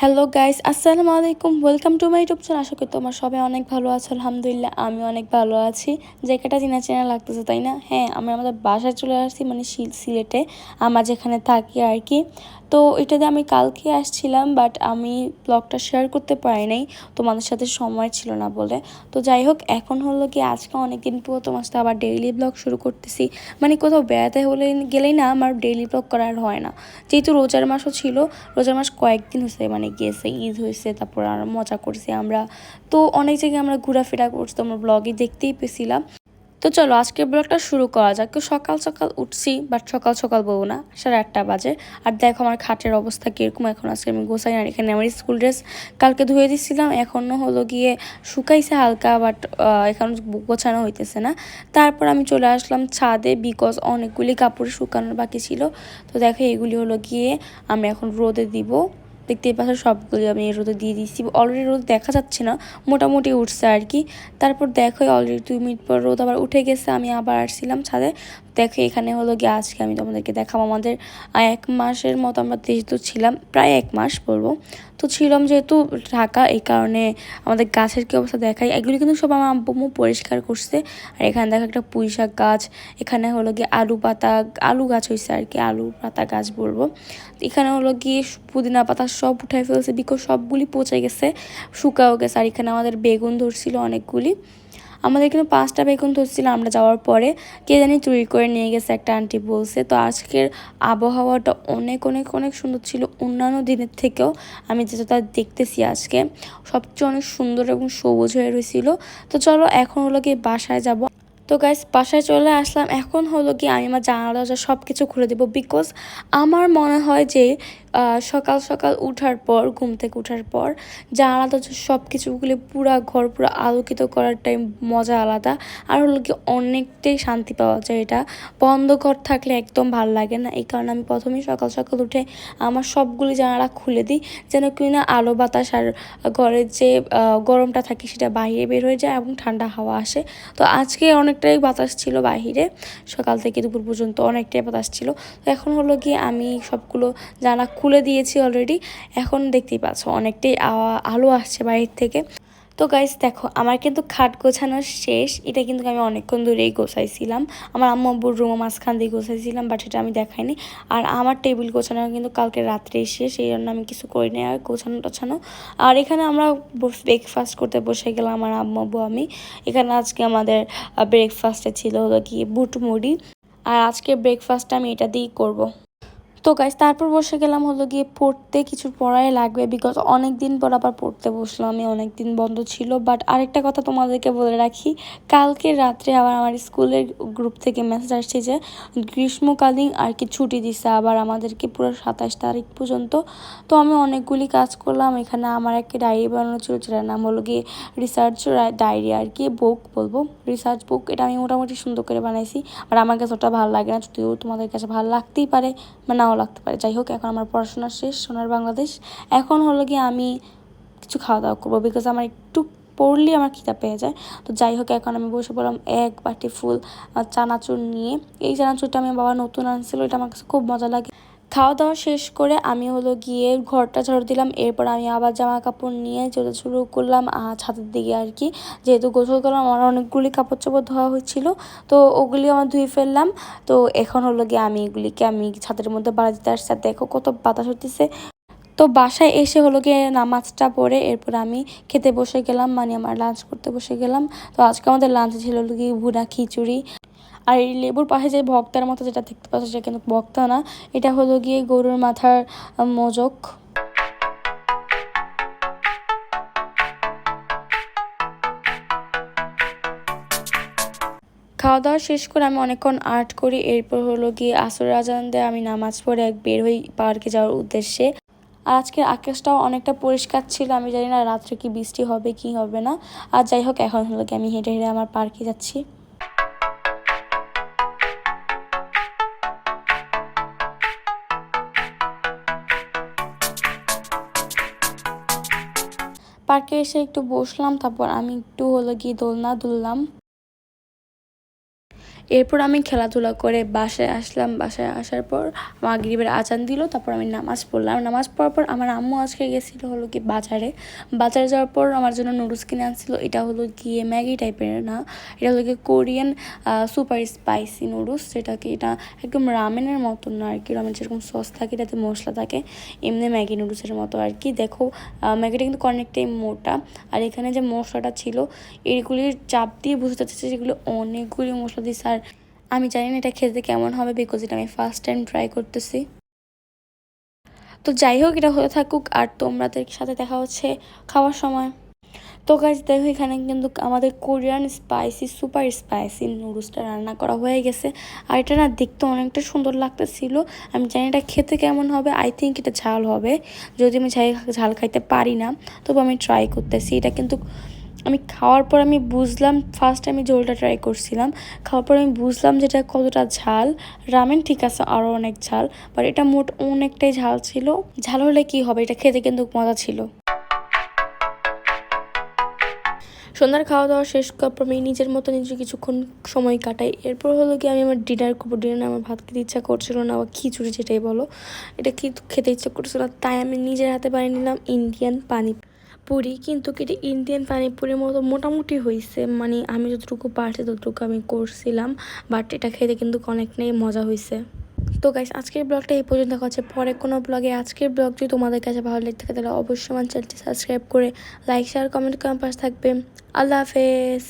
Hello guys আসসালামু আলাইকুম welcome to my YouTube channel আশা করি তোমার সবাই অনেক ভালো আছো। আলহামদুলিল্লাহ, আমি অনেক ভালো আছি। জায়গাটা চেনা চেনা লাগতেছে, তাই না? হ্যাঁ আমি আমাদের বাসায় চলে আসছি মানে সিলেটে। আমার যেখানে থাকি আর কি। তো এটাতে আমি কালকে আসছিলাম বাট আমি ব্লগটা শেয়ার করতে পারি নাই, তোমাদের সাথে সময় ছিল না বলে। তো যাই হোক, এখন হলো কি আজকে অনেকদিন পর তোমার সাথে আবার ডেইলি ব্লগ শুরু করতেছি। মানে কোথাও বেড়াতে হলে গেলেই না আমার ডেইলি ব্লগ করার হয় না। যেহেতু রোজার মাসও ছিল, রোজার মাস কয়েকদিন হয়েছে মানে গিয়েছে ঈদ হয়েছে, তারপর আর মজা করছি আমরা। তো অনেক জায়গায় আমরা ঘোরাফেরা করছি তোমরা ব্লগে দেখতেই পেয়েছিলাম। তো চলো আজকে ব্লগটা শুরু করা যাক। তো সকাল সকাল উঠছি বাট সকাল সকাল বলব না, সাড়ে আটটা বাজে। আর দেখো আমার খাটের অবস্থা কীরকম, এখন আজকে আমি গোসাই আর এখানে আমার স্কুল ড্রেস কালকে ধুয়ে দিচ্ছিলাম এখনও হলো গিয়ে শুকাইছে হালকা বাট এখন গোছানো হইতেছে না। তারপর আমি চলে আসলাম ছাদে বিকজ অনেকগুলি কাপড় শুকানোর বাকি ছিল। তো দেখো, এগুলি হলো গিয়ে আমি এখন রোদে দিব। দেখতেই পাচ্ছ, সবগুলি আমি রোদে দিয়ে দিচ্ছি অলরেডি রোদ দেখা যাচ্ছে না, মোটামুটি উঠছে আর কি। তারপর দেখো অলরেডি দুই মিনিট পর রোদ আবার উঠে গেছে, আমি আবার আসছিলাম ছাদে। দেখো, এখানে হলো গিয়ে আজকে আমি তোমাদেরকে দেখাবো আমাদের এক মাসের মতো আমরা যেহেতু ছিলাম, প্রায় এক মাস বলব। তো ছিলাম যেহেতু ঢাকা, এই কারণে আমাদের গাছের কী অবস্থা দেখাই। এগুলি কিন্তু সব আমার আব্বু পরিষ্কার করছে। আর এখানে দেখো একটা পুঁই শাক গাছ, এখানে হলো গিয়ে আলু পাতা, আলু গাছ হয়েছে আর কি, আলু পাতা গাছ বলব। এখানে হলো গিয়ে পুদিনা পাতা সব উঠাই ফেলছে বিকজ সবগুলি পচে গেছে, শুকাও গেছে। আর এখানে আমাদের বেগুন ধরছিল অনেকগুলি। আমাদের এখানে পাঁচটা বেগুন ধরছিল আমরা যাওয়ার পরে কে জানি চুরি করে নিয়ে গেছে একটা আন্টি বলছে। তো আজকের আবহাওয়াটা অনেক অনেক অনেক সুন্দর ছিল। অন্যান্য দিনের থেকেও আমি যেটা দেখতেছি আজকে, সবচেয়ে অনেক সুন্দর এবং সবুজ হয়ে রয়েছিল। তো চলো এখন হলো কি বাসায় যাব। তো গাইস বাসায় চলে আসলাম। এখন হলো কি আমি আমার জানালা দরজা সব কিছু খুলে দেবো বিকজ আমার মনে হয় যে সকাল সকাল উঠার পর, ঘুম থেকে উঠার পর জানালা দরজা সব কিছুগুলি পুরা ঘর পুরো আলোকিত করার টাইম মজা আলাদা। আর হলো কি অনেকটাই শান্তি পাওয়া যায় এটা। বন্ধ ঘর থাকলে একদম ভালো লাগে না। এই কারণে আমি প্রথমেই সকাল সকাল উঠে আমার সবগুলি জানালা খুলে দিই, যেন কিনা আলো বাতাস আর ঘরের যে গরমটা থাকে সেটা বাইরে বের হয়ে যায় এবং ঠান্ডা হাওয়া আসে। তো আজকে অনেকটাই বাতাস ছিল বাহিরে। সকাল থেকে দুপুর পর্যন্ত অনেকটাই বাতাস ছিল। তো এখন হলো কি, আমি সবগুলো জানা খুলে দিয়েছি অলরেডি এখন দেখতেই পাচ্ছ, অনেকটাই আলো আসছে বাইরের থেকে। তো গাইস দেখো, আমার কিন্তু খাট গোছানো শেষ। এটা কিন্তু আমি অনেকক্ষণ ধরেই গোছাইছিলাম। আমার আম্মু আব্বুর রুম মাঝখান দিয়ে গোছাইছিলাম বাট এটা আমি দেখাইনি। আর আমার টেবিল গোছানো কিন্তু কালকে রাত্রেই শেষ, এই জন্য আমি কিছু করিনি আর গোছানো টোছানো। আর এখানে আমরা ব্রেকফাস্ট করতে বসে গেলাম আমার আম্মু আব্বু, আমি। এখানে আজকে আমাদের ব্রেকফাস্টে ছিল হলো কি বুট মুড়ি আর আজকে ব্রেকফাস্টটা আমি এটা দিয়েই করব। তো গাইজ তারপর বসে গেলাম হলো গিয়ে পড়তে, কিছু পড়াই লাগবে বিকজ অনেক দিন পর আবার পড়তে বসলাম আমি অনেক দিন বন্ধ ছিল। বাট আরেকটা কথা তোমাদেরকে বলে রাখি, কালকে রাত্রে আবার আমার স্কুলের গ্রুপ থেকে মেসেজ আসছে যে, গ্রীষ্মকালীন আর কি ছুটি দিছে আবার আমাদেরকে পুরো সাতাশ তারিখ পর্যন্ত। তো আমি অনেকগুলি কাজ করলাম, এখানে আমার একটা ডায়েরি বানানো ছিল, যেটার নাম হলো গিয়ে রিসার্চ ডায়েরি আর কি বুক বলব। রিসার্চ বুক এটা আমি মোটামুটি সুন্দর করে বানাইছি। আর আমার কাছে ওটা ভালো লাগে না, যদিও তোমাদের কাছে ভালো লাগতেই পারে নাও লাগতে পারে। যাই হোক, এখন আমার পড়াশোনা শেষ, সোনার বাংলাদেশ। এখন হলো গিয়ে আমি কিছু খাওয়া দাওয়া করব বিকজ আমার একটু পড়লেই আমার খিদা পেয়ে যায়। তো যাই হোক, এখন আমি বসে পড়লাম এক বাটি ফুল চানাচুর নিয়ে। এই চানাচুরটা আমি বাবা নতুন আনছিল, এটা আমার কাছে খুব মজা লাগে। খাওয়া দাওয়া শেষ করে আমি হলো গিয়ে ঘরটা ঝাড়ু দিলাম, এরপর আমি আবার জামা কাপড় নিয়ে চলে শুরু করলাম ছাদের দিকে আর কি। যেহেতু গোসল করলাম, আমার অনেকগুলি কাপড় চোপড় ধোয়া হয়েছিল, তো ওগুলি আমার ধুয়ে ফেললাম। তো এখন হলো গিয়ে আমি এগুলিকে আমি ছাদের মধ্যে বাড়া দিতে আসছি দেখো কত বাতাস হতেছে তো বাসায় এসে হলো গিয়ে নামাজটা পড়ে, এরপর আমি খেতে বসে গেলাম মানে আমার লাঞ্চ করতে বসে গেলাম। তো আজকে আমাদের লাঞ্চে ছিল হলো গিয়ে ভুনা খিচুড়ি। আর এই লেবুর পাশে যে ভক্তার মতো যেটা দেখতে পাচ্ছ সেটা কিন্তু ভক্তা না, এটা হলো গিয়ে গরুর মাথার মোজক। খাওয়া দাওয়া শেষ করে আমি অনেকক্ষণ আর্ট করি, এরপর হলো গিয়ে আসর আজান দিয়ে, আমি নামাজ পড়ে এক বের হই পার্কে যাওয়ার উদ্দেশ্যে। আর আজকের আকাশটাও অনেকটা পরিষ্কার ছিল, আমি জানি না রাত্রে কি বৃষ্টি হবে, কি হবে না। আর যাই হোক, এখন হলো কি আমি হেঁটে হেঁটে আমার পার্কে যাচ্ছি। পার্কে এসে একটু বসলাম তারপর আমি একটু হলো গিয়ে দোলনা দুললাম। এরপর আমি খেলাধুলা করে বাসায় আসলাম, বাসায় আসার পর মাগরিবের আচান দিল, তারপর আমি নামাজ পড়লাম। নামাজ পড়ার পর আমার আম্মু আজকে গেছিল হলো কি বাজারে। বাজারে যাওয়ার পর আমার জন্য নুডলস কিনে আনছিল। এটা হলো গিয়ে ম্যাগি টাইপের না, এটা হলো গিয়ে কোরিয়ান সুপার স্পাইসি নুডলস যেটা কি এটা একদম রামেনের মতন না আর কি, রামেন যেরকম সস থাকে, এটাতে মশলা থাকে, এমনি ম্যাগি নুডলসের মতো আর কি। দেখো ম্যাগিটা কিন্তু অনেকটাই মোটা। আর এখানে যে মশলাটা ছিল এইগুলির চাপ দিয়ে বুঝতে যাচ্ছে যেগুলো অনেকগুলি মশলা আর আমি জানি না এটা খেতে কেমন হবে বিকজ এটা আমি ফার্স্ট টাইম ট্রাই করতেছি। তো যাই হোক, এটা হয়ে থাকুক আর তোমাদের সাথে দেখা হচ্ছে খাওয়ার সময়। তো গাছ দেখো এখানে কিন্তু আমাদের কোরিয়ান স্পাইসি সুপার স্পাইসি নুডলসটা রান্না করা হয়ে গেছে। আর এটা না দেখতে অনেকটা সুন্দর লাগতেছিল। আমি জানি এটা খেতে কেমন হবে। আই থিঙ্ক এটা ঝাল হবে। যদি আমি ঝাল ঝাল খাইতে পারি না, তবু আমি ট্রাই করতেছি। এটা কিন্তু আমি খাওয়ার পর আমি বুঝলাম ফার্স্ট আমি ঝোলটা ট্রাই করছিলাম। খাওয়ার পর আমি বুঝলাম যেটা কতটা ঝাল। রামেন ঠিক আছে আরও অনেক ঝাল বাট এটা মোট অনেকটাই ঝাল ছিল। ঝাল হলে কি হবে? এটা খেতে কিন্তু মজা ছিল। সন্ধ্যার খাওয়া দাওয়া শেষ করার পর আমি নিজের মতো নিজে কিছুক্ষণ সময় কাটাই। এরপর হলো কি আমি আমার ডিনার করব। ডিনারে আমার ভাত খেতে ইচ্ছা করছিল না বা খিচুড়ি যেটাই বলো। এটা কি খেতে ইচ্ছা করছিল না, তাই আমি নিজের হাতে বানিয়ে নিলাম ইন্ডিয়ান পানি পুরি, কিন্তু এটা ইন্ডিয়ান পানিপুরির মতো মোটামুটি হয়েছে মানে আমি যতটুকু পারছি ততটুকু আমি করছিলাম বাট এটা খেতে কিন্তু অনেকটাই মজা হয়েছে তো গাইস আজকের ব্লগটা এই পর্যন্ত, দেখা হচ্ছে পরে কোনো ব্লগে। আজকের ব্লগ যদি তোমাদের কাছে ভালো লেগে থাকে, তাহলে অবশ্যই আমার চ্যানেলটি সাবস্ক্রাইব করে লাইক শেয়ার কমেন্ট করার পাশে থাকবে। আল্লাহ হাফেজ।